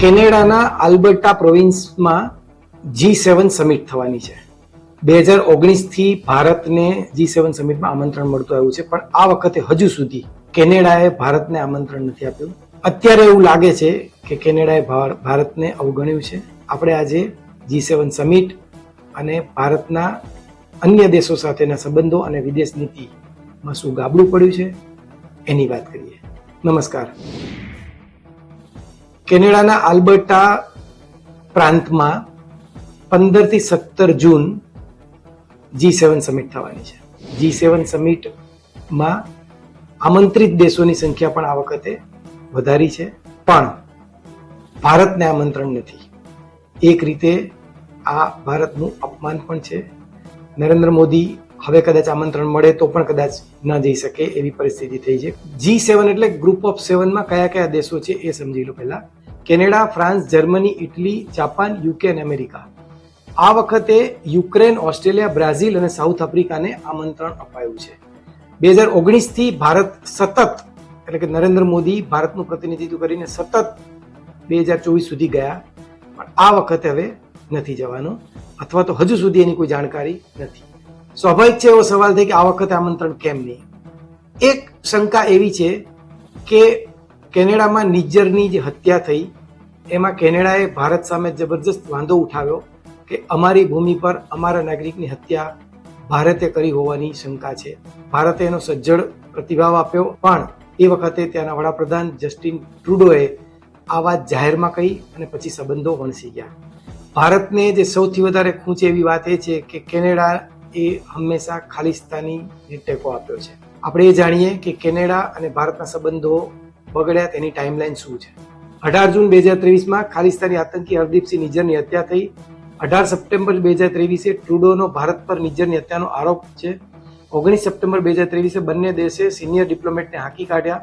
કેનેડાના આલ્બર્ટા પ્રોવિન્સમાં જી સેવન સમિટ થવાની છે. બે હજાર ઓગણીસથી ભારતને જી સેવન સમિટમાં આમંત્રણ મળતું આવ્યું છે, પણ આ વખતે હજુ સુધી કેનેડાએ ભારતને આમંત્રણ નથી આપ્યું. અત્યારે એવું લાગે છે કે કેનેડાએ ભાર- ભારતને અવગણ્યું છે. આપણે આજે જી સેવન સમિટ અને ભારતના અન્ય દેશો સાથેના સંબંધો અને વિદેશ નીતિમાં શું ગાબડું પડ્યું છે, એની વાત કરીએ. નમસ્કાર. કેનેડાના આલ્બર્ટા પ્રાંતમાં પંદરથી સત્તર જૂન જી સેવન સમિટ થવાની છે. જી સેવન સમિટમાં આમંત્રિત દેશોની સંખ્યા પણ આ વખતે વધારી છે. પણ ભારતને આમંત્રણ નથી. એક રીતે આ ભારતનું અપમાન પણ છે. નરેન્દ્ર મોદી હવે કદાચ આમંત્રણ મળે તો પણ કદાચ ન જઈ શકે એવી પરિસ્થિતિ થઈ છે. જી સેવન એટલે ગ્રુપ ઓફ સેવનમાં કયા કયા દેશો છે એ સમજી લો પહેલા. Canada, France, Germany, Italy, Japan, UK અને અમેરિકા. આ વખતે યુક્રેન, ઓસ્ટ્રેલિયા, બ્રાઝિલ અને સાઉથ આફ્રિકાને આમંત્રણ અપાયું છે. બે હજાર ઓગણીસથી ભારત સતત, એટલે કે નરેન્દ્ર મોદી ભારતનું પ્રતિનિધિત્વ કરીને સતત બે હજાર ચોવીસ સુધી ગયા. પણ આ વખતે હવે નથી જવાનું, અથવા તો હજુ સુધી એની કોઈ જાણકારી નથી. સ્વાભાવિક છે એવો સવાલ થાય કે આ વખતે આમંત્રણ કેમ નહીં? એક શંકા એવી છે કે કેનેડામાં નિજ્જરની જે હત્યા થઈ એમાં કેનેડાએ ભારત સામે જબરજસ્ત વાંધો ઉઠાવ્યો કે અમારી ભૂમિ પર અમારા નાગરિકની હત્યા ભારતે કરી હોવાની શંકા છે. ભારતે એનો સજ્જડ પ્રતિભાવ આપ્યો, પણ એ વખતે ત્યાંના વડાપ્રધાન જસ્ટિન ટ્રુડોએ આ વાત જાહેરમાં કહી અને પછી સંબંધો વણસી ગયા. ભારતને જે સૌથી વધારે ખૂંચે એવી વાત એ છે કે કેનેડા એ હંમેશા ખાલિસ્તાની ટેકો આપ્યો છે. આપણે એ જાણીએ કે કેનેડા અને ભારતના સંબંધો બગડ્યા તેની ટાઈમલાઈન શું છે? અઢાર જૂન બે હજાર ત્રેવીસમાં ખાલિસ્તાની આતંકી હરદીપસિંહ નિજરની હત્યા થઈ. અઢાર સપ્ટેમ્બર બે હજાર ત્રેવીસે ટ્રુડોનો ભારત પર નિજરની હત્યાનો આરોપ છે. ઓગણીસ સપ્ટેમ્બર બે હજાર ત્રેવીસે બંને દેશે સિનિયર ડિપ્લોમેટને હાંકી કાઢ્યા.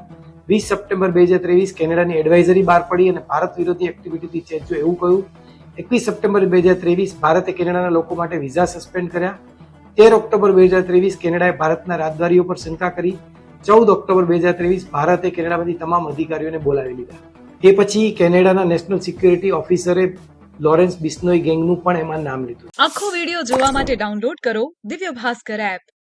વીસ સપ્ટેમ્બર બે હજાર ત્રેવીસ કેનેડાની એડવાઇઝરી બહાર પડી અને ભારત વિરોધી એક્ટિવિટીથી ચેતજો એવું કહ્યું. એકવીસ સપ્ટેમ્બર બે હજાર ત્રેવીસ ભારતે કેનેડાના લોકો માટે વિઝા સસ્પેન્ડ કર્યા. તેર ઓક્ટોબર બે હજાર ત્રેવીસ કેનેડાએ ભારતના રાજદ્વારીઓ પર શંકા કરી. ચૌદ ઓક્ટોબર બે હજાર ત્રેવીસ ભારતે કેનેડામાંથી તમામ અધિકારીઓને બોલાવી લીધા. એ પછી કેનેડાના નેશનલ સિક્યુરિટી ઓફિસરે લોરેન્સ બિસ્નોઈ ગેંગનું પણ એમાં નામ લીધું. આખો વિડિયો જોવા માટે ડાઉનલોડ કરો દિવ્ય ભાસ્કર એપ.